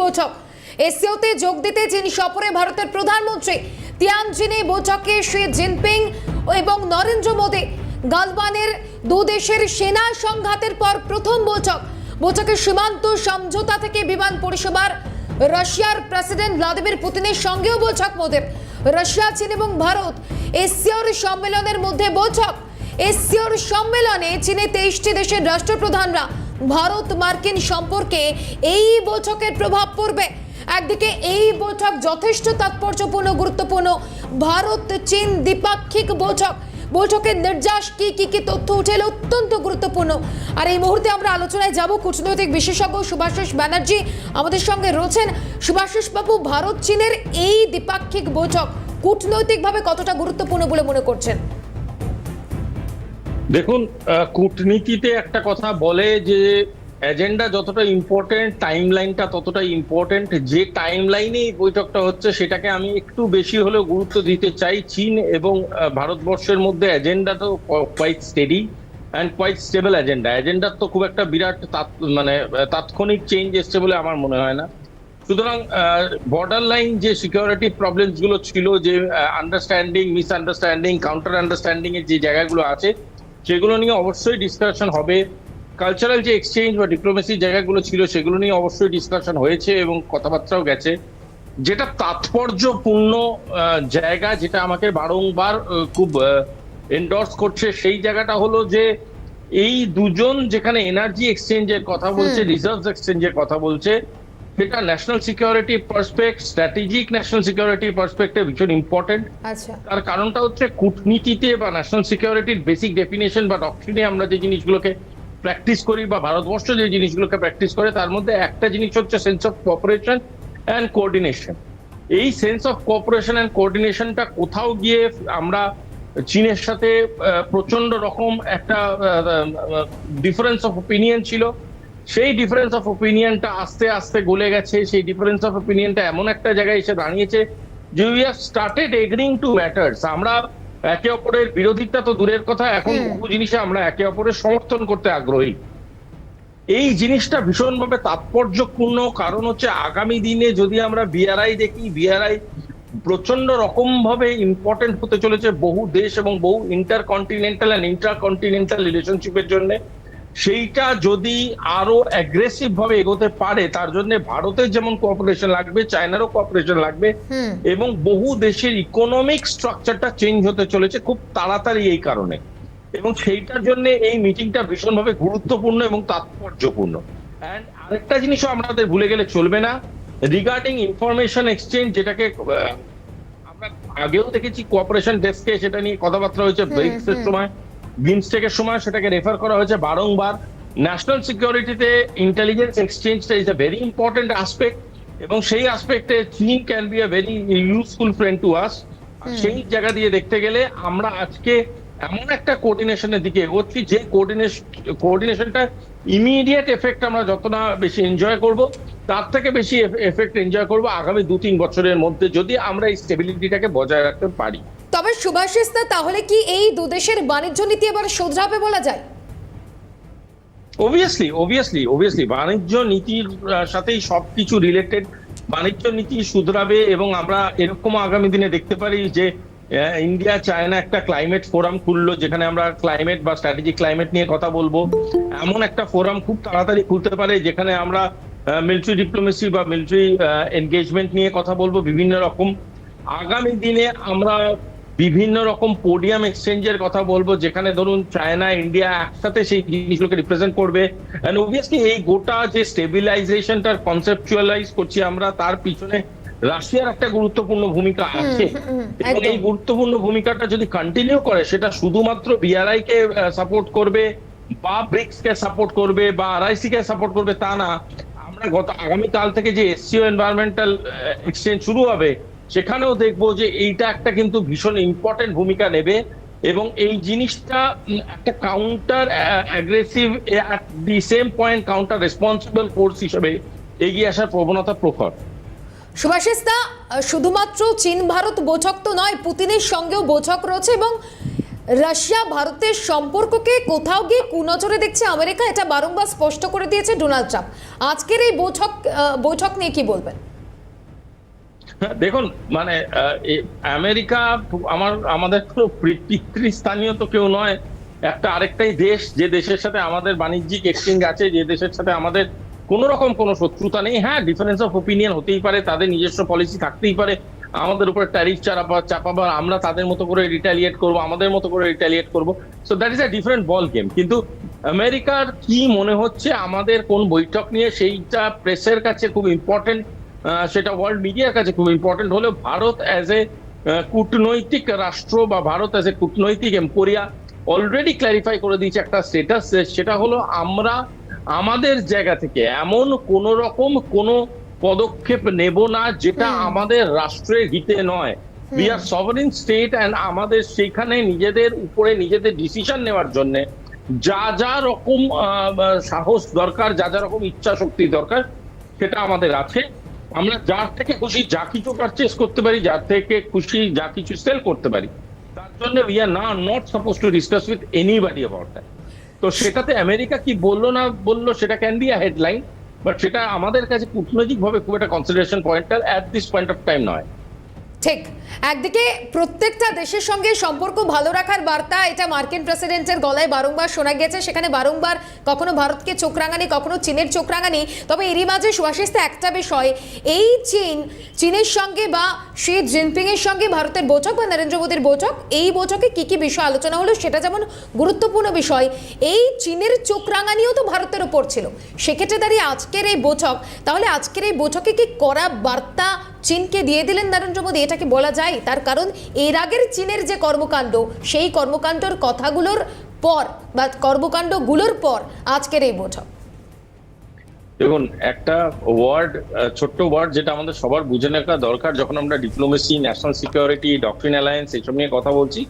বৈঠক। এসিওতে যোগ দিতে চীন সফরে ভারতের প্রধানমন্ত্রী তিয়ানজিনে বৈঠকে শি জিনপিং এবং নরেন্দ্র মোদী গালওয়ানের দু দেশের সেনা সংঘাতের পর প্রথম বৈঠক। বৈঠকে সীমান্ত সমঝোতা থেকে বিমান পরিষেবার রাশিয়ার প্রেসিডেন্ট ভ্লাদিমির পুতিনের সঙ্গেও বৈঠক মোদের। রাশিয়া, চীন এবং ভারত এসিওর সম্মেলনের মধ্যে বৈঠক। এসিওর সম্মেলনে চীনে তেইশটি দেশের রাষ্ট্রপ্রধানরা ভারত মার্কিন সম্পর্কে এই বৈঠকের প্রভাব পড়বে। একদিকে এই বৈঠক যথেষ্ট তাৎপর্যপূর্ণ, গুরুত্বপূর্ণ। ভারত, চীন দ্বিপাক্ষিক বৈঠক। বৈঠকের নির্যাস কি কি কি তথ্য উঠে এলো অত্যন্ত গুরুত্বপূর্ণ। আর এই মুহূর্তে আমরা আলোচনায় যাব কূটনৈতিক বিশেষজ্ঞ সুভাষিস ব্যানার্জি। আমাদের সঙ্গে রয়েছেন সুভাষিস বাবু, ভারত, চীনের এই দ্বিপাক্ষিক বৈঠক কূটনৈতিকভাবে কতটা গুরুত্বপূর্ণ বলে মনে করছেন? দেখুন কূটনীতিতে একটা কথা বলে যে এজেন্ডা যতটা ইম্পর্টেন্ট টাইম লাইনটা ততটাই ইম্পর্টেন্ট যে টাইম লাইনে বৈঠকটা হচ্ছে সেটাকে আমি একটু বেশি হলেও গুরুত্ব দিতে চাই। চীন এবং ভারতবর্ষের মধ্যে এজেন্ডা তো quite steady and quite stable agenda এজেন্ডার তো খুব একটা বিরাট মানে তাৎক্ষণিক চেঞ্জ এসছে বলে আমার মনে হয় না। সুতরাং বর্ডার লাইন যে সিকিউরিটি প্রবলেমসগুলো ছিল, যে আন্ডারস্ট্যান্ডিং মিসআন্ডারস্ট্যান্ডিং কাউন্টার আন্ডারস্ট্যান্ডিং এর যে জায়গাগুলো আছে সেগুলো নিয়ে অবশ্যই ডিসকাশন হবে। কালচারাল যে এক্সচেঞ্জ বা ডিপ্লোমেসির জায়গাগুলো ছিল সেগুলো নিয়ে অবশ্যই ডিসকাশন হয়েছে এবং কথাবার্তাও গেছে। যেটা তাৎপর্যপূর্ণ জায়গা যেটা আমাকে বারংবার খুব এন্ডোর্স করছে সেই জায়গাটা হলো যে এই দুজন যেখানে এনার্জি এক্সচেঞ্জের কথা বলছে রিজার্ভ এক্সচেঞ্জের কথা বলছে সেটা national security perspective strategic national security পার্সপেক্টে ভীষণ ইম্পর্টেন্ট আচ্ছা। তার কারণটা হচ্ছে কূটনীতিতে বা ন্যাশনাল সিকিউরিটির বেসিক ডেফিনেশন বা ডক্ট্রিনে আমরা যে জিনিসগুলোকে প্র্যাকটিস করি বা ভারতবর্ষ যে জিনিসগুলোকে প্র্যাকটিস করে তার মধ্যে একটা জিনিস হচ্ছে sense of cooperation and coordination এই সেন্স অফ কোঅপারেশন অ্যান্ড কোঅর্ডিনেশনটা কোথাও গিয়ে আমরা চীনের সাথে প্রচণ্ড রকম একটা ডিফারেন্স অফ ওপিনিয়ন ছিল। সেই ডিফারেন্স অফ ওপিনিয়নটা আস্তে আস্তে গলে গেছে সেই ডিফারেন্স অফ ওপিনিয়নটা এমন একটা জায়গায় এসে দাঁড়িয়েছে যে we have started agreeing to matters আমরা একে অপরের বিরোধিতা তো দূরের কথা এখন বহু জিনিসে আমরা একে অপরের সমর্থন করতে আগ্রহী। এই জিনিসটা ভীষণভাবে তাৎপর্যপূর্ণ কারণ হচ্ছে আগামী দিনে যদি আমরা বিআরআই দেখি বিআরআই প্রচণ্ড রকম ভাবে ইম্পর্টেন্ট হতে চলেছে বহু দেশ এবং বহু intercontinental and intercontinental রিলেশনশিপের জন্য। সেইটা যদি আরও অ্যাগ্রেসিভ ভাবে এগোতে পারে তার জন্য ভারতের যেমন কোঅপারেশন লাগবে চায়নারও কোঅপারেশন লাগবে এবং বহু দেশের ইকোনমিক স্ট্রাকচারটা চেঞ্জ হতে চলেছে খুব তাড়াতাড়ি এই কারণে। এবং সেইটার জন্য এই মিটিংটা ভীষণভাবে গুরুত্বপূর্ণ এবং তাৎপর্যপূর্ণ। অ্যান্ড আরেকটা জিনিসও আমাদের ভুলে গেলে চলবে না। রিগার্ডিং ইনফরমেশন এক্সচেঞ্জ যেটাকে আমরা আগেও দেখেছি কোঅপারেশন ডেস্কে সেটা নিয়ে কথাবার্তা হয়েছে হুম, ব্রিক্স এর সময়। বিমস্টেকের সময় সেটাকে রেফার করা হয়েছে বারংবার। ন্যাশনাল সিকিউরিটিতে intelligence এক্সচেঞ্জটা is a very important aspect এবং সেই আসপেক্টে চীন can be a very useful friend to us সেই জায়গা দিয়ে দেখতে গেলে আমরা আজকে এমন একটা কোঅর্ডিনেশনের দিকে এগোচ্ছি যে কোঅর্ডিনেশন কোঅর্ডিনেশনটা ইমিডিয়েট এফেক্ট আমরা যত না বেশি এনজয় করব তার থেকে বেশি এফেক্ট এনজয় করব আগামী দু তিন বছরের মধ্যে যদি আমরা এই স্টেবিলিটিটাকে বজায় রাখতে পারি। তবে সুভাষিস তাহলে কি এই দু দেশের বাণিজ্য নীতি এবার শোধরাবে বলা যায়? অবভিয়াসলি অবভিয়াসলি অবভিয়াসলি বাণিজ্য নীতির সাথেই সবকিছু রিলেটেড বাণিজ্য নীতি শুধরাবে এবং আমরা এরকম আগামী দিনে দেখতে পারি যে ইন্ডিয়া চায়না একটা ক্লাইমেট ফোরাম খুললো, যেখানে আমরা ক্লাইমেট বা স্ট্র্যাটেজিক ক্লাইমেট নিয়ে কথা বলব। এমন একটা ফোরাম খুব তাড়াতাড়ি খুলতে পারে, যেখানে আমরা মিলিটারি ডিপ্লোমেসি বা মিলিটারি এনগেজমেন্ট নিয়ে কথা বলব বিভিন্ন রকম। আগামী দিনে আমরা বিভিন্ন রকম পোডিয়াম এক্সচেঞ্জের কথা বলব যেখানে ধরুন চায়না ইন্ডিয়া একসাথে সেই জিনিসগুলোকে রিপ্রেজেন্ট করবে। এন্ড অবভিয়াসলি এই গোটা যে স্টেবিলাইজেশনটার কনসেপচুয়ালাইজ করছি আমরা তার পিছনে রাশিয়ার একটা গুরুত্বপূর্ণ ভূমিকা আছে। এবং এই গুরুত্বপূর্ণ ভূমিকাটা যদি কন্টিনিউ করে সেটা শুধুমাত্র বিআরআই কে সাপোর্ট করবে বা ব্রিক্স কে সাপোর্ট করবে বা আরআইসি কে সাপোর্ট করবে তা না। আমরা গত আগামীকাল থেকে যে এসসিও এনভায়রনমেন্টাল এক্সচেঞ্জ শুরু হবে সেখানেও দেখব যে এইটা একটা কিন্তু ভীষণ ইম্পর্টেন্ট ভূমিকা নেবে এবং এই জিনিসটা একটা counter aggressive at the same point counter responsible force হিসেবে এগিয়ে আসার প্রবণতা প্রখর। সুভাষিস দা, শুধুমাত্র চীন ভারত বৈঠক তো নয় পুতিনের সঙ্গেও বৈঠক রয়েছে এবং রাশিয়া ভারতের সম্পর্ককে কোথাও গিয়ে কুনজরে দেখছে আমেরিকা এটা বারংবার স্পষ্ট করে দিয়েছে ডোনাল্ড ট্রাম্প। আজকের এই বৈঠক বৈঠক নিয়ে কি বলবেন? দেখুন মানে আমেরিকা আমার, আমাদের তো পিতৃস্থানীয় তো কেউ নয়। একটা আরেকটাই দেশ, যে দেশের সাথে আমাদের বাণিজ্যিক এক্সচেঞ্জ আছে, যে দেশের সাথে আমাদের কোন রকম কোনো শত্রুতা নেই। হ্যাঁ ডিফারেন্স অফ ওপিনিয়ন হতেই পারে, তাদের নিজস্ব পলিসি থাকতেই পারে। আমাদের উপরে ট্যারিফ চাপাবা চাপাবার আমরা তাদের মতো করে রিটালিয়েট করব, আমাদের মতো করে রিটালিয়েট করব। So that is a different ball game কিন্তু আমেরিকার কি মনে হচ্ছে, আমাদের কোন বৈঠক নিয়ে সেইটা প্রেসের কাছে খুব ইম্পর্টেন্ট সেটা ওয়ার্ল্ড মিডিয়ার কাছে খুব ইম্পর্টেন্ট হলেও ভারত অ্যাজ এ কূটনৈতিক রাষ্ট্র বা ভারত অ্যাজ এ কূটনৈতিক এম্পোরিয়া অলরেডি ক্ল্যারিফাই করে দিয়েছে একটা স্টেটাস সেটা হলো আমরা আমাদের জায়গা থেকে এমন কোন রকম কোনো পদক্ষেপ নেব না যেটা আমাদের রাষ্ট্রের হিতে নয়। We are sovereign state and আমাদের সেখানে নিজেদের উপরে নিজেদের ডিসিশন নেওয়ার জন্য যা যা রকম সাহস দরকার যা যা রকম ইচ্ছা শক্তি দরকার সেটা আমাদের আছে। আমরা যার থেকে খুশি, যা কিছু পারচেস করতে পারি, যার থেকে খুশি, যা কিছু সেল করতে পারি, তার জন্য উই আর না not suppose to discuss with anybody about that তো সেটাতে আমেরিকা কি বলল না বলল, সেটা can be a headline but সেটা আমাদের কাছে কূটনৈতিকভাবে খুব একটা কনসিডারেশন পয়েন্টটা at this point of time নয়। ঠিক। একদিকে প্রত্যেকটা দেশের সঙ্গে সম্পর্ক ভালো রাখার বার্তা এটা মার্কিন প্রেসিডেন্টের গলায় বারংবার শোনা গেছে। সেখানে বারংবার কখনো ভারতকে চোখ রাঙানি, কখনো চীনের চোখ রাঙানি। তবে এরই মাঝে সুভাষিস্তে একটা বিষয়, এই চীন, চীনের সঙ্গে বা শি জিনপিং এর সঙ্গে ভারতের বৈঠক বা নরেন্দ্র মোদীর বৈঠক, এই বৈঠকে কি কি বিষয় আলোচনা হলো সেটা যেমন গুরুত্বপূর্ণ বিষয়, এই চীনের চোখ রাঙানিও তো ভারতের ওপর ছিল। সেক্ষেত্রে দাঁড়িয়ে আজকের এই বৈঠক, তাহলে আজকের এই বৈঠকে কি করা বার্তা চীনকে দিয়ে দিলেন নরেন্দ্র মোদী? এটাকে বলা যায় তার কারণ এর আগের চীনের যে কর্মকাণ্ড সেই কর্মকাণ্ডর কথাগুলোর পর বা কর্মকাণ্ডগুলোর পর আজকের এই বৈঠক। দেখুন একটা ওয়ার্ড ছোট্ট ওয়ার্ড যেটা আমাদের সবার বুঝে নেওয়া দরকার যখন আমরা diplomacy national security doctrine alliance এইসব নিয়ে কথা বলছি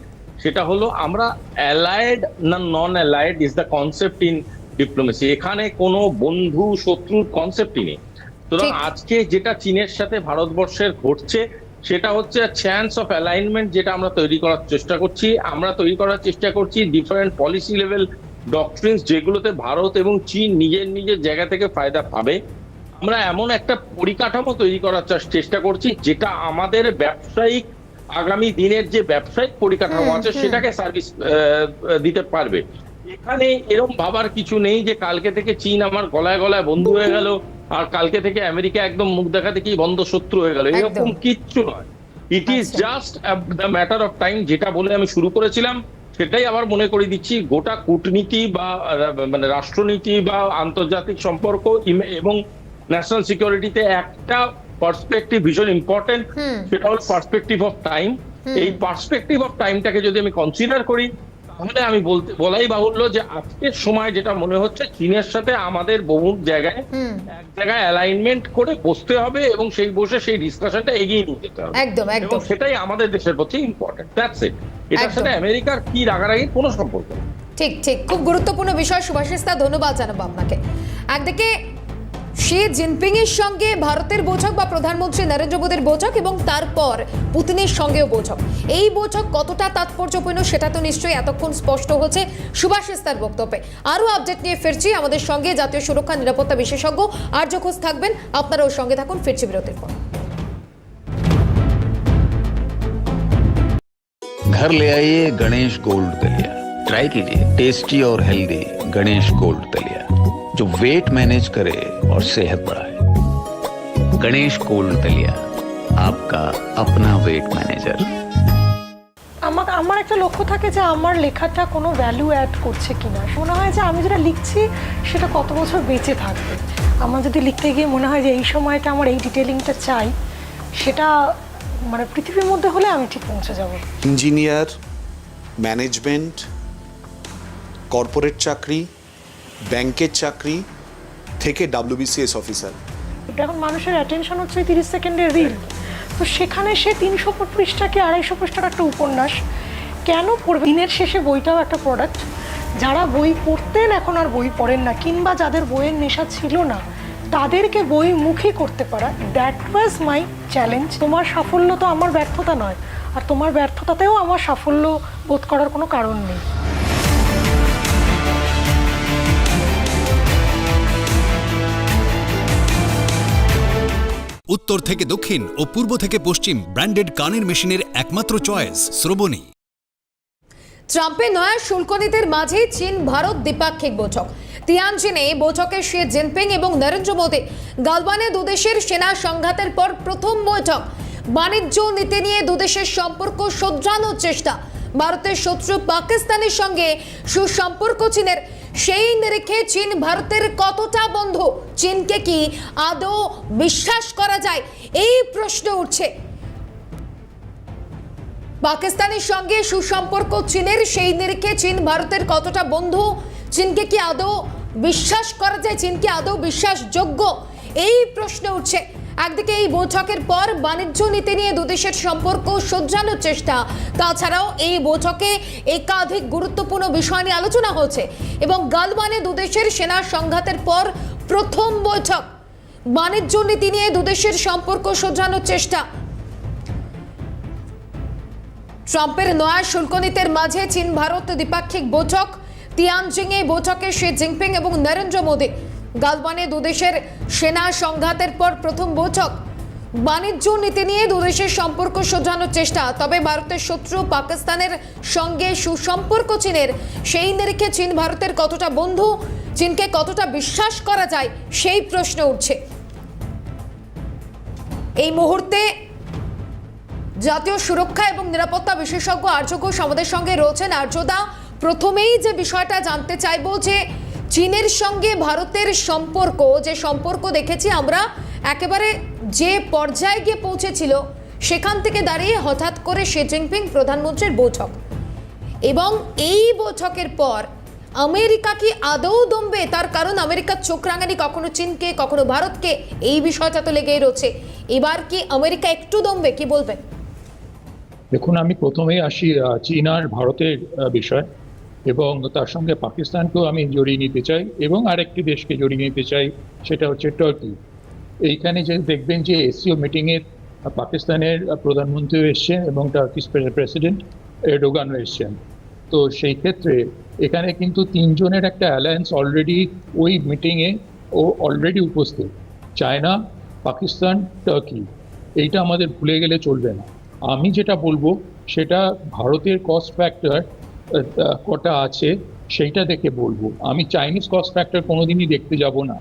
সেটা হলো আমরা অ্যালায়েড না non allied is the concept in diplomacy এখানে কোনো বন্ধু শত্রুর কনসেপ্টই নেই। সুতরাং আজকে যেটা চীনের সাথে ভারতবর্ষের ঘটছে সেটা হচ্ছে চ্যান্স অফ অ্যালাইনমেন্ট যেটা আমরা তৈরি করার চেষ্টা করছি। আমরা তৈরি করার চেষ্টা করছি ডিফারেন্ট পলিসি লেভেল ডক্ট্রিনস যেগুলোতে ভারত এবং চীন নিজের নিজের জায়গা থেকে ফায়দা পাবে। আমরা এমন একটা পরিকাঠামো তৈরি করার চেষ্টা করছি যেটা আমাদের ব্যবসায়িক আগামী দিনের যে ব্যবসায়িক পরিকাঠামো আছে সেটাকে সার্ভিস দিতে পারবে। এখানে এরকম ভাবার কিছু নেই যে কালকে থেকে চীন আমার গলায় গলায় বন্ধু হয়ে গেল। আর কালকে থেকে আমেরিকা একদম মুখ দেখা দেখি বন্ধ শত্রু হয়ে গেল এরকম কিচ্ছু নয়। It is. Just the matter of time যেটা বলে আমি শুরু করেছিলাম সেটাই আবার মনে করে দিচ্ছি গোটা কূটনীতি বা মানে রাষ্ট্রনীতি বা আন্তর্জাতিক সম্পর্ক এবং ন্যাশনাল সিকিউরিটিতে একটা পার্সপেক্টিভ ভীষণ ইম্পর্টেন্ট সেটা হল পার্সপেক্টিভ অফ টাইম এই পার্সপেক্টিভ অফ টাইমটাকে যদি আমি কনসিডার করি তাহলে আমি বলতে বলাই বাহুল্য যে আজকের সময় যেটা মনে হচ্ছে চীনের সাথে আমাদের বহু জায়গায় এক জায়গায় অ্যালাইনমেন্ট করে বসতে হবে এবং সেই বসে সেই ডিসকাশনটা এগিয়ে নিয়ে যেতে হবে। একদম একদম। সেটাই আমাদের দেশের পক্ষে ইম্পর্টেন্ট দ্যাটস ইট এটার সাথে আমেরিকার কি রাগারাগি কোনো সম্পর্ক নেই। ঠিক ঠিক। খুব গুরুত্বপূর্ণ বিষয় সুভাষিস্তা ধন্যবাদ জানাব আপনাকে। একদিকে শি জিনপিং এর সঙ্গে ভারতের বৈঠক বা প্রধানমন্ত্রী নরেন্দ্র মোদীর বৈঠক এবং তারপর পুতিনের সঙ্গেও বৈঠক এই বৈঠক কতটা তাৎপর্যপূর্ণ সেটা তো নিশ্চয়ই এতক্ষণ স্পষ্ট হচ্ছে সুভাষিস্তার বক্তব্যে আরও আপডেট নিয়ে ফিরছি আমাদের সঙ্গে জাতীয় সুরক্ষা নিরাপত্তা বিশেষজ্ঞ আর্য ঘোষ থাকবেন আপনারাও সঙ্গে থাকুন ফিরছি বিরতির পর घर ले आइए गणेश गोल्ड दलिया ट्राई कीजिए टेस्टी और हेल्दी गणेश गोल्ड दलिया जो वेट मैनेज करे और सेहत बढ़ाए गणेश गोल्ड दलिया आपका अपना वेट मैनेजर আমার আমার একটা লক্ষ্য থাকে যে আমার লেখাটা কোনো ভ্যালু অ্যাড করছে কিনা মনে হয় যে আমি যেটা লিখছি সেটা কত বছর বেঁচে থাকবে আমার যদি লিখতে গিয়ে মনে হয় যে এই সময়টা আমার এই ডিটেলিংটা চাই সেটা মানে পৃথিবীর মধ্যে হলে আমি ঠিক পৌঁছে যাব ইঞ্জিনিয়ার ম্যানেজমেন্ট কর্পোরেট চাকরি ব্যাংকের চাকরি থেকে ডাব্লিউবিসিএস অফিসার এখন মানুষের অ্যাটেনশন হচ্ছে তিরিশ সেকেন্ডের রিল তো সেখানে সে তিনশো পৃষ্ঠা আড়াইশো পৃষ্ঠার একটা উপন্যাস, কেন পড়বে? দিনের শেষে বইটাও একটা প্রোডাক্ট যারা বই পড়তেন এখন আর বই পড়েন না, কিংবা যাদের বইয়ের নেশা ছিল না, তাদেরকে বইমুখী করতে পারা। দ্যাট ওয়াজ মাই চ্যালেঞ্জ তোমার সাফল্য তো আমার ব্যর্থতা নয়, আর তোমার ব্যর্থতাতেও আমার সাফল্য বোধ করার কোনো কারণ নেই। উত্তর থেকে দক্ষিণ ও পূর্ব থেকে পশ্চিম ব্র্যান্ডেড কানের মেশিনের একমাত্র চয়েস, শ্রবণী। ট্রাম্পের নয়া শুল্ক নীতির মাঝে চীন, ভারত দ্বিপাক্ষিক বৈঠক। তিয়ানজিনে বৈঠকে শি জিনপিং এবং নরেন্দ্র মোদী গালওয়ানে দুদেশের সেনা সংঘাতের পর প্রথম বৈঠক। বাণিজ্য নীতি নিয়ে দুদেশের সম্পর্ক শোধরানোর চেষ্টা। ভারতের শত্রু পাকিস্তানের সঙ্গে সুসম্পর্ক চীনের সেই নিরিখে চীন ভারতের কতটা বন্ধু? চীনকে কি আদৌ বিশ্বাস করা যায়? এই প্রশ্ন উঠছে। পাকিস্তানের সঙ্গে সুসম্পর্ক চীনের, সেই নিরিখে চীন ভারতের কতটা বন্ধু? চীনকে কি আদৌ বিশ্বাস করা যায়? চীন কি আদৌ বিশ্বাসযোগ্য? এই প্রশ্ন উঠছে। একদিকে এই বৈঠকের পর বাণিজ্য নীতি নিয়ে দুদেশের সম্পর্ক শোধরানোর চেষ্টা। তাছাড়াও এই বৈঠকে একাধিক গুরুত্বপূর্ণ বিষয় নিয়ে আলোচনা হয়েছে এবং গালওয়ানে দুদেশের সেনা সংঘাতের পর প্রথম বৈঠক। বাণিজ্য নীতি নিয়ে দুদেশের সম্পর্ক শোধরানোর চেষ্টা। ট্রাম্পের নয়া শুল্ক নীতির মাঝে চীন ভারত দ্বিপাক্ষিক বৈঠক। তিয়ানজিংয়ে বৈঠকে শি জিনপিং এবং নরেন্দ্র মোদী গালওয়ানে দুদেশের সেনা সংঘাতের পর প্রথম বৈঠক। বাণিজ্য নীতি নিয়ে দুদেশের সম্পর্ক শোধরানোর চেষ্টা, তবে ভারতের শত্রু পাকিস্তানের সঙ্গে সুসম্পর্ক চীনের। সেই নিরিখে চীন ভারতের কতটা বন্ধু, চীনকে কতটা বিশ্বাস করা যায়, সেই প্রশ্ন উঠছে। এই মুহূর্তে জাতীয় সুরক্ষা এবং নিরাপত্তা বিশেষজ্ঞ আর্য ঘোষ আমাদের সঙ্গে রয়েছেন আর্যদা। প্রথমেই যে বিষয়টা জানতে চাইব যে চীনের সঙ্গে ভারতের সম্পর্ক, যে সম্পর্ক দেখেছি আমরা, একেবারে যে পর্যায়ে গিয়ে পৌঁছেছিল, সেখান থেকে দাঁড়িয়ে হঠাৎ করে শি জিনপিং প্রধানমন্ত্রীর বৈঠক। এবং এই বৈঠকের পর আমেরিকা কি আদৌ দমবে? তার কারণ আমেরিকার চোখ রাঙানি কখনো চীনকে, কখনো ভারতকে, এই বিষয়টা তো লেগেই রয়েছে। এবার কি আমেরিকা একটু দমবে? কি বলবেন? দেখুন, আমি প্রথমেই আসি চীন আর ভারতের বিষয়। এবং তার সঙ্গে পাকিস্তানকেও আমি জড়িয়ে নিতে চাই এবং আরেকটি দেশকে জড়িয়ে নিতে চাই, সেটা হচ্ছে টার্কি এইখানে যে দেখবেন যে এসিও মিটিংয়ে পাকিস্তানের প্রধানমন্ত্রীও এসছেন এবং টার্কিশ প্রেসিডেন্ট এরডোগানও এসছেন। তো সেই ক্ষেত্রে এখানে কিন্তু তিনজনের একটা অ্যালায়েন্স অলরেডি ওই মিটিংয়ে ও অলরেডি উপস্থিত। চায়না পাকিস্তান টার্কি এইটা আমাদের ভুলে গেলে চলবে না। আমি যেটা বলব, সেটা ভারতের কস্ট ফ্যাক্টর কটা আছে সেইটা দেখে বলব। আমি চাইনিজ কস্ট ফ্যাক্টর কোনোদিনই দেখতে যাব না।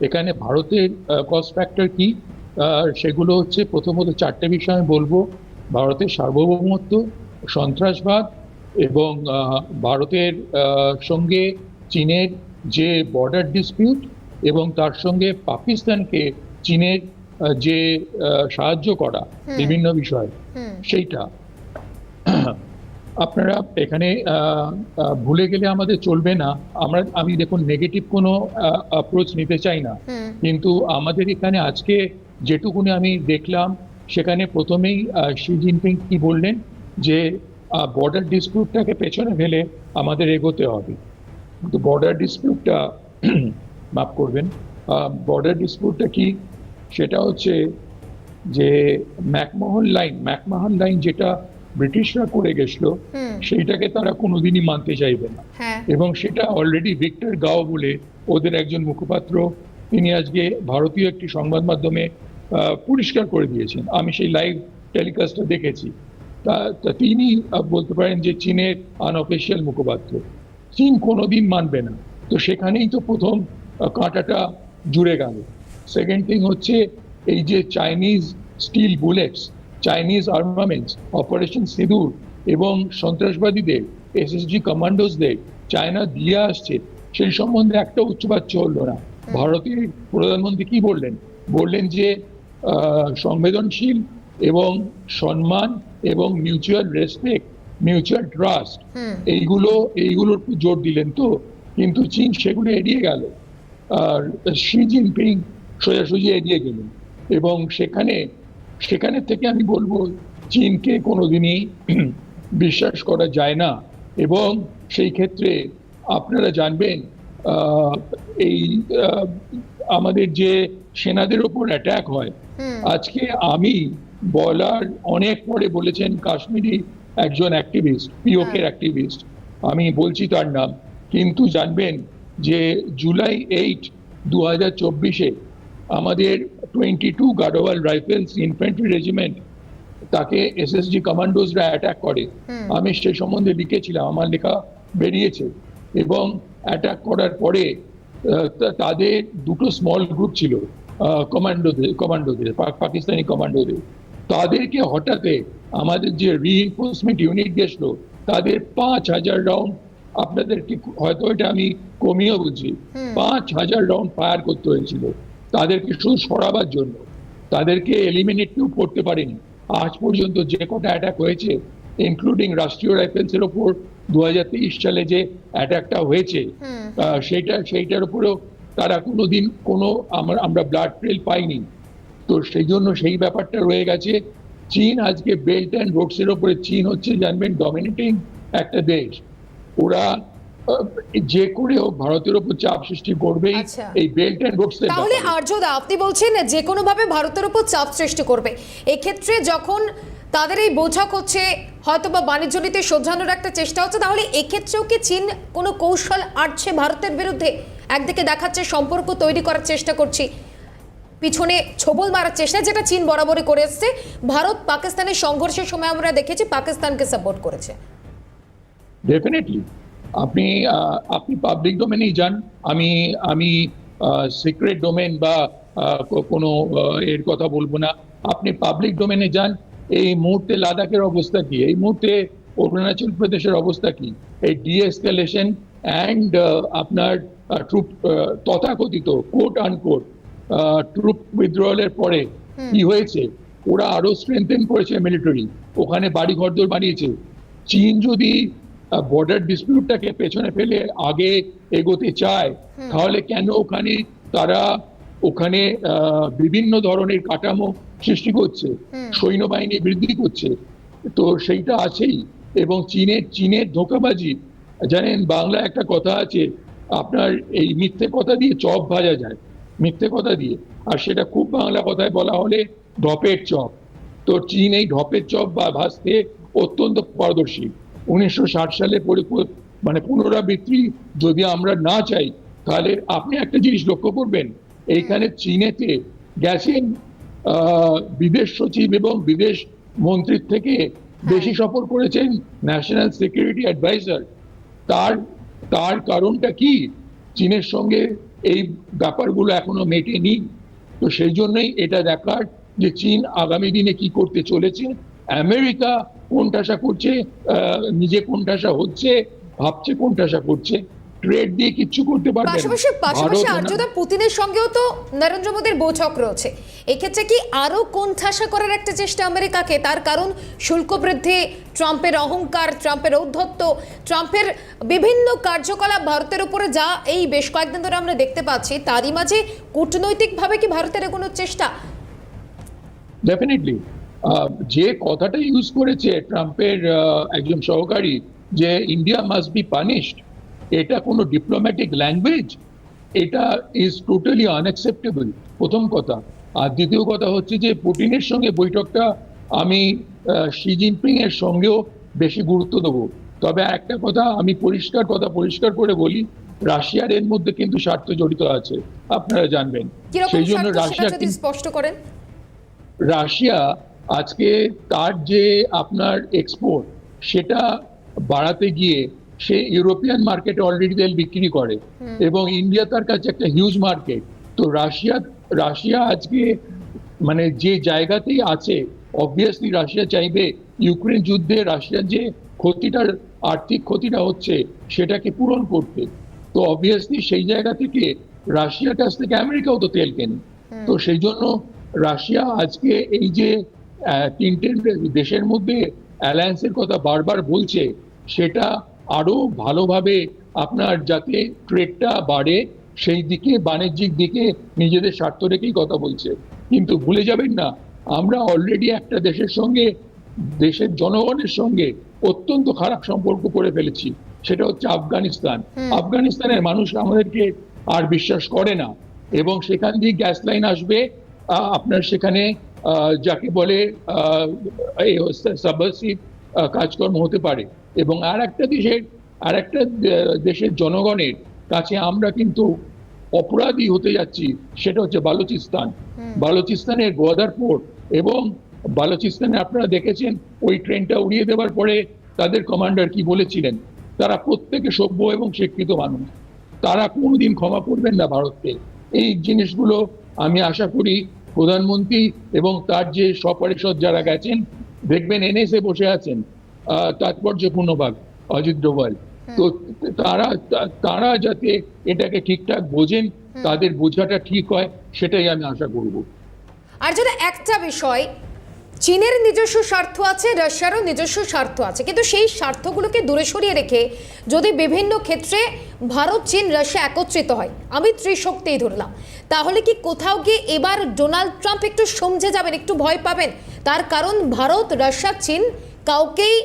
এখানে ভারতের কস্ট ফ্যাক্টর কি? সেগুলো হচ্ছে প্রথমত চারটে বিষয় আমি বলব। ভারতের সার্বভৌমত্ব সন্ত্রাসবাদ এবং ভারতের সঙ্গে চীনের যে বর্ডার ডিসপিউট এবং তার সঙ্গে পাকিস্তানকে চীনের যে সাহায্য করা বিভিন্ন বিষয় সেইটা। আপনারা এখানে ভুলে গেলে আমাদের চলবে না। আমরা আমি দেখুন নেগেটিভ কোনো অ্যাপ্রোচ নিতে চাই না। কিন্তু আমাদের এখানে আজকে যেটুকুনি আমি দেখলাম সেখানে প্রথমেই শি জিনপিং কি বললেন? যে বর্ডার ডিসপিউটটাকে পেছনে ফেলে আমাদের এগোতে হবে। কিন্তু বর্ডার ডিসপিউটটা মাফ করবেন বর্ডার ডিসপিউটটা কি? সেটা হচ্ছে যে ম্যাকমোহন লাইন ম্যাকমোহন লাইন যেটা ব্রিটিশরা করে গেছিল সেইটাকে তারা কোনোদিনই মানতে চাইবে না। হ্যাঁ। এবং সেটা অলরেডি ভিক্টর গাও বলে ওদের একজন মুখপাত্র তিনি আজকে ভারতীয় একটি সংবাদ মাধ্যমে পরিষ্কার করে দিয়েছেন। আমি সেই লাইভ টেলিকাস্টটা দেখেছি। তা তা তিনি বলতে পারেন যে চীনের আনঅফিসিয়াল মুখপাত্র। চীন কোনোদিন মানবে না। তো সেখানেই তো প্রথম কাঁটাটা জুড়ে গেল। সেকেন্ড থিং হচ্ছে এই যে Chinese steel bullets Chinese armaments operation Sindoor এবং সন্ত্রাসবাদীদের এসএসজি কমান্ডোসদের চায়না দিয়ে আসছে। সেই সম্বন্ধে একটা উচ্চবাচ্য হলো না। ভারতের প্রধানমন্ত্রী কি বললেন? বললেন যে সংবেদনশীল এবং সম্মান এবং মিউচুয়াল রেসপেক্ট মিউচুয়াল ট্রাস্ট এইগুলো এইগুলোর জোর দিলেন তো। কিন্তু চীন সেগুলো এড়িয়ে গেল। আর শি জিনপিং সোজাসুজি এড়িয়ে গেলেন। এবং সেখানে সেখানে থেকে আমি বলব চীনকে কোনোদিনই বিশ্বাস করা যায় না। এবং সেই ক্ষেত্রে আপনারা জানবেন এই আমাদের যে সেনাদের ওপর অ্যাটাক হয়। আজকে আমি বলার অনেক পরে বলেছেন কাশ্মীরি একজন অ্যাক্টিভিস্ট পিওকের অ্যাক্টিভিস্ট আমি বলছি তার নাম। কিন্তু জানবেন যে জুলাই এইট দু হাজার চব্বিশে আমাদের twenty two Garhwal rifles infantry regiment তাকে এসএসজি কমান্ডোজরা অ্যাটাক করে। আমি সে সম্বন্ধে লিখেছিলাম আমার লেখা বেরিয়েছে এবং অ্যাটাক করার পরে তাদের দুটো স্মল গ্রুপ ছিল কমান্ডোদের কমান্ডোদের পাকিস্তানি কমান্ডোদের তাদেরকে হঠাতে আমাদের যে রিএনফোর্সমেন্ট ইউনিট গেছিল তাদের পাঁচ হাজার রাউন্ড আপনাদেরকে হয়তো এটা আমি কমিয়ে বলছি পাঁচ হাজার রাউন্ড ফায়ার করতে হয়েছিল। তাদেরকে শুধু সরাবার জন্য। তাদেরকে এলিমিনেট কেউ করতে পারেনি। আজ পর্যন্ত যে কটা অ্যাটাক হয়েছে ইনক্লুডিং রাষ্ট্রীয় রাইফেলসের ওপর দু সালে যে অ্যাটাকটা হয়েছে সেইটা সেইটার উপরেও তারা কোনোদিন কোনো আমরা আমরা ব্লাড ট্রেল পাইনি। তো সেই জন্য সেই ব্যাপারটা রয়ে গেছে। চীন আজকে বেল্ট অ্যান্ড রোডসের ওপরে চীন হচ্ছে জানবেন ডমিনেটিং একটা দেশ। ওরা যে করে হোক ভারতের ওপর চাপ সৃষ্টি করবেই আচ্ছা। এই বেল্ট অ্যান্ড রোডসের তাহলে আর্যদা আপনি বলছেন যে কোনো ভাবে ভারতের উপর চাপ সৃষ্টি করবে। এক্ষেত্রে যখন তাদের এই বৈঠক হচ্ছে হয়তো বা বাণিজ্য নীতি সোজানোর একটা চেষ্টা হচ্ছে তাহলে এক্ষেত্রেও কি চীন কোনো কৌশল আটছে ভারতের বিরুদ্ধে? একদিকে দেখাচ্ছে সম্পর্ক তৈরি করার চেষ্টা করছি পিছনে ছবল মারার চেষ্টা যেটা চীন বরাবরই করে এসছে। ভারত পাকিস্তানের সংঘর্ষের সময় আমরা দেখেছি পাকিস্তানকে সাপোর্ট করেছে। ডেফিনেটলি আপনি আপনি পাবলিক ডোমেনেই যান। আমি আমি সিক্রেট ডোমেন বা কোনো এর কথা বলব না। আপনি পাবলিক ডোমেনে যান। এই মুহূর্তে লাদাখের অবস্থা কি? এই মুহূর্তে অরুণাচল প্রদেশের অবস্থা কি? এই ডিএসকেলেশন অ্যান্ড আপনার ট্রুপ তথাকথিত কোট আনকোট ট্রুপ উইথড্রয়ালের পরে কি হয়েছে? ওরা আরও স্ট্রেংথেন করেছে মিলিটারি ওখানে বাড়ি ঘর ঘরদোর বানিয়েছে। চীন যদি বর্ডার ডিসপিউটটাকে পেছনে ফেলে আগে এগোতে চায় তাহলে কেন ওখানে তারা ওখানে বিভিন্ন ধরনের কাঠামো সৃষ্টি করছে সৈন্যবাহিনী বৃদ্ধি করছে তো সেইটা আছেই। এবং চীনের চীনের ধোকাবাজি জানেন বাংলা একটা কথা আছে আপনার এই মিথ্যে কথা দিয়ে চপ ভাজা যায় মিথ্যে কথা দিয়ে। আর সেটা খুব বাংলা কথায় বলা হলে ঢপের চপ। তো চীন এই ঢপের চপ বা ভাজতে অত্যন্ত পারদর্শী। উনিশশো ষাট সালে পরি- মানে পুনরাবৃত্তি যদি আমরা না চাই তাহলে আপনি একটা জিনিস লক্ষ্য করবেন এইখানে চীনেতে গেছেন বিদেশ সচিব এবং বিদেশ মন্ত্রীর থেকে বেশি সফর করেছেন ন্যাশনাল সিকিউরিটি অ্যাডভাইজার। তার তার কারণটা কি? চীনের সঙ্গে এই ব্যাপারগুলো এখনও মেটেনি। তো সেই জন্যই এটা দেখার যে চীন আগামী দিনে কি করতে চলেছে। আমেরিকা কোনটাসা করছে আহ, নিজে কোনটাসা হচ্ছে ভাবছে কোনটাসা করছে ট্রেড দিয়ে কিচ্ছু করতে পারবে পাশাপাশি পাশাপাশি আর্যদা পুতিনের সঙ্গেও তো নরেন্দ্র মোদীর বৈঠক রয়েছে। এক্ষেত্রে কি আরও কোণঠাসা করার একটা চেষ্টা আমেরিকাকে? তার কারণ শুল্ক বৃদ্ধি ট্রাম্পের অহংকার ট্রাম্পের ঔদ্ধত্য ট্রাম্পের বিভিন্ন কার্যকলাপ ভারতের উপরে যা এই বেশ কয়েকদিন ধরে আমরা দেখতে পাচ্ছি তারই মাঝে কূটনৈতিকভাবে কি ভারতের এগোনোর চেষ্টা? ডেফিনেটলি যে কথাটা ইউজ করেছে ট্রাম্পের একজন সহকারী যে ইন্ডিয়া মাস্ট বি পানিশড এটা কোনো ডিপ্লোম্যাটিক ল্যাঙ্গুয়েজ এটা ইজ টোটালি আনএক্সেপ্টেবল প্রথম কথা। আর দ্বিতীয় কথা হচ্ছে যে পুটিনের সঙ্গে বৈঠকটা আমি শি জিনপিং এর সঙ্গেও বেশি গুরুত্ব দেবো। তবে একটা কথা আমি পরিষ্কার কথা পরিষ্কার করে বলি রাশিয়ার এর মধ্যে কিন্তু স্বার্থ জড়িত আছে আপনারা জানবেন। সেই জন্য রাশিয়া স্পষ্ট করেন। রাশিয়া আজকে তার যে আপনার এক্সপোর্ট সেটা বাড়াতে গিয়ে সে ইউরোপিয়ান মার্কেটে অলরেডি তেল বিক্রি করে এবং ইন্ডিয়া তার কাছে একটা হিউজ মার্কেট তো রাশিয়া রাশিয়া আজকে মানে যে জায়গাতেই আছে অবভিয়াসলি রাশিয়া চাইবে ইউক্রেন যুদ্ধে রাশিয়ার যে ক্ষতিটার আর্থিক ক্ষতিটা হচ্ছে সেটাকে পূরণ করতে। তো অবভিয়াসলি সেই জায়গা থেকে রাশিয়ার কাছ থেকে আমেরিকাও তো তেল কেনে। তো সেই জন্য রাশিয়া আজকে এই যে তিনটে দেশের মধ্যে অ্যালায়েন্সের কথা বারবার বলছে সেটা আরও ভালোভাবে আপনার যাতে ট্রেডটা বাড়ে সেই দিকে বাণিজ্যিক দিকে নিজেদের স্বার্থ রেখেই কথা বলছে। কিন্তু ভুলে যাবেন না আমরা অলরেডি একটা দেশের সঙ্গে দেশের জনগণের সঙ্গে অত্যন্ত খারাপ সম্পর্ক করে ফেলেছি সেটা হচ্ছে আফগানিস্তান। আফগানিস্তানের মানুষ আমাদেরকে আর বিশ্বাস করে না এবং সেখান দিয়ে গ্যাস লাইন আসবে আপনার সেখানে যাকে বলে সাবসিভ কাজকর্ম হতে পারে। এবং আর একটা দেশের আর একটা দেশের জনগণের কাছে আমরা কিন্তু অপরাধী হতে যাচ্ছি সেটা হচ্ছে বালুচিস্তান। বালুচিস্তানের গোয়াদার পোর্ট এবং বালুচিস্তানে আপনারা দেখেছেন ওই ট্রেনটা উড়িয়ে দেওয়ার পরে তাদের কমান্ডার কি বলেছিলেন? তারা প্রত্যেকে সভ্য এবং শিক্ষিত মানুষ। তারা কোনোদিন ক্ষমা করবেন না ভারতকে। এই জিনিসগুলো আমি আশা করি প্রধানমন্ত্রী এবং তার যে সপরিষদ যারা গেছেন দেখবেন এনএসএ বসে আছেন তাৎপর্যপূর্ণভাবে অজিত ডোভাল। তো তারা তারা যাতে এটাকে ঠিকঠাক বোঝেন তাদের বোঝাটা ঠিক হয় সেটাই আমি আশা করব। আর যেটা একটা বিষয় চীনের নিজস্ব স্বার্থ আছে, রাশিয়ারও নিজস্ব স্বার্থ আছে। কিন্তু সেই স্বার্থগুলোকে দূরে সরিয়ে রেখে যদি বিভিন্ন ক্ষেত্রে ভারত, চীন, রাশিয়া একত্রিত হয়, আমি ত্রিশক্তিই ধরলাম। তাহলে কি কোথাও গিয়ে এবার ডোনাল্ড ট্রাম্প একটু সমঝে যাবেন, একটু ভয় পাবেন? তার কারণ ভারত, রাশিয়া, চীন কাউকেই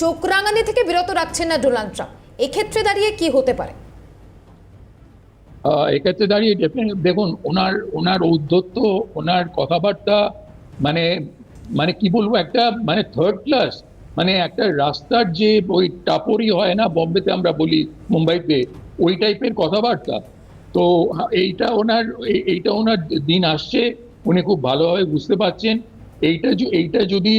চোখ রাঙানি থেকে বিরত রাখছেন না ডোনাল্ড ট্রাম্প। এক্ষেত্রে দাঁড়িয়ে কি হতে পারে? এক্ষেত্রে দাঁড়িয়ে দেখুন, ওনার ওনার ঔদ্ধত্য, ওনার কথাবার্তা মানে মানে কি বলব একটা মানে থার্ড ক্লাস মানে একটা রাস্তার যে ওই টাপরি হয় না বম্বেতে আমরা বলি মুম্বাইতে ওই টাইপের কথাবার্তা। তো এইটা ওনার এই- এইটা ওনার দিন আসছে উনি খুব ভালোভাবে বুঝতে পারছেন। এইটা এইটা যদি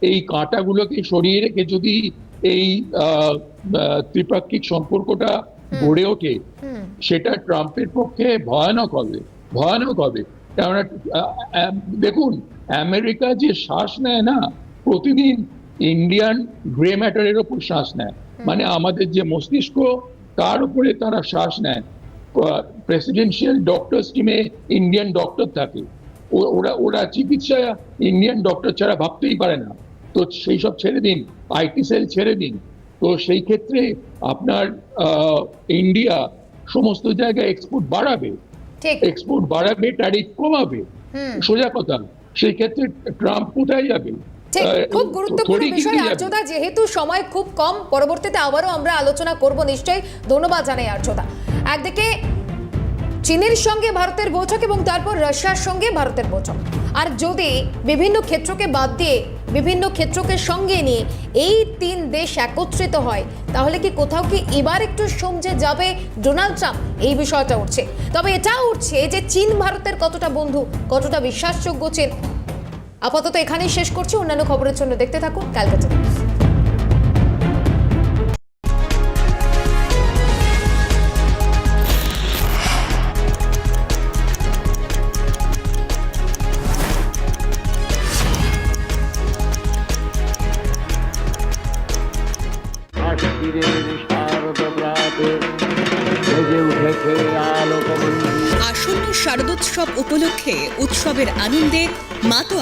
এই কাঁটাগুলোকে সরিয়ে রেখে যদি এই ত্রিপাক্ষিক সম্পর্কটা গড়ে ওঠে সেটা ট্রাম্পের পক্ষে ভয়ানক হবে ভয়ানক হবে। কেননা দেখুন আমেরিকা যে শ্বাস নেয় না প্রতিদিন ইন্ডিয়ান গ্রে ম্যাটারের ওপর শ্বাস নেয়। মানে আমাদের যে মস্তিষ্ক তার উপরে তারা শ্বাস নেয়। প্রেসিডেন্সিয়াল ডক্টরস টিমে ইন্ডিয়ান ডক্টর থাকে। ওরা ওরা চিকিৎসা ইন্ডিয়ান ডক্টর ছাড়া ভাবতেই পারে না। তো সেই সব ছেড়ে দিন আইটি সেল ছেড়ে দিন। তো সেই ক্ষেত্রে আপনার ইন্ডিয়া সমস্ত জায়গায় এক্সপোর্ট বাড়াবে। এক্সপোর্ট বাড়াবে ট্যারিফ কমাবে। সোজা কথা। সেই ক্ষেত্রে ট্রাম্প কোথায় যাবে। খুব গুরুত্বপূর্ণ বিষয় আর্যদা যেহেতু সময় খুব কম পরবর্তীতে আবারও আমরা আলোচনা করব নিশ্চয়ই। ধন্যবাদ জানাই আর্যদা একদিকে চীনের সঙ্গে ভারতের বৈঠক এবং তারপর রাশিয়ার সঙ্গে ভারতের বৈঠক। আর যদি বিভিন্ন ক্ষেত্রকে বাদ দিয়ে বিভিন্ন ক্ষেত্রকে সঙ্গে নিয়ে এই তিন দেশ একত্রিত হয়। তাহলে কি কোথাও কি এবার একটু সমঝে যাবে ডোনাল্ড ট্রাম্প? এই বিষয়টা উঠছে। তবে এটাও উঠছে যে চীন ভারতের কতটা বন্ধু, কতটা বিশ্বাসযোগ্য চীন। আপাতত এখানেই শেষ করছি। অন্যান্য খবরের জন্য দেখতে থাকুন ক্যালকাটা নিউজ। উপলক্ষে উৎসবের আনন্দে মাতোয়ারা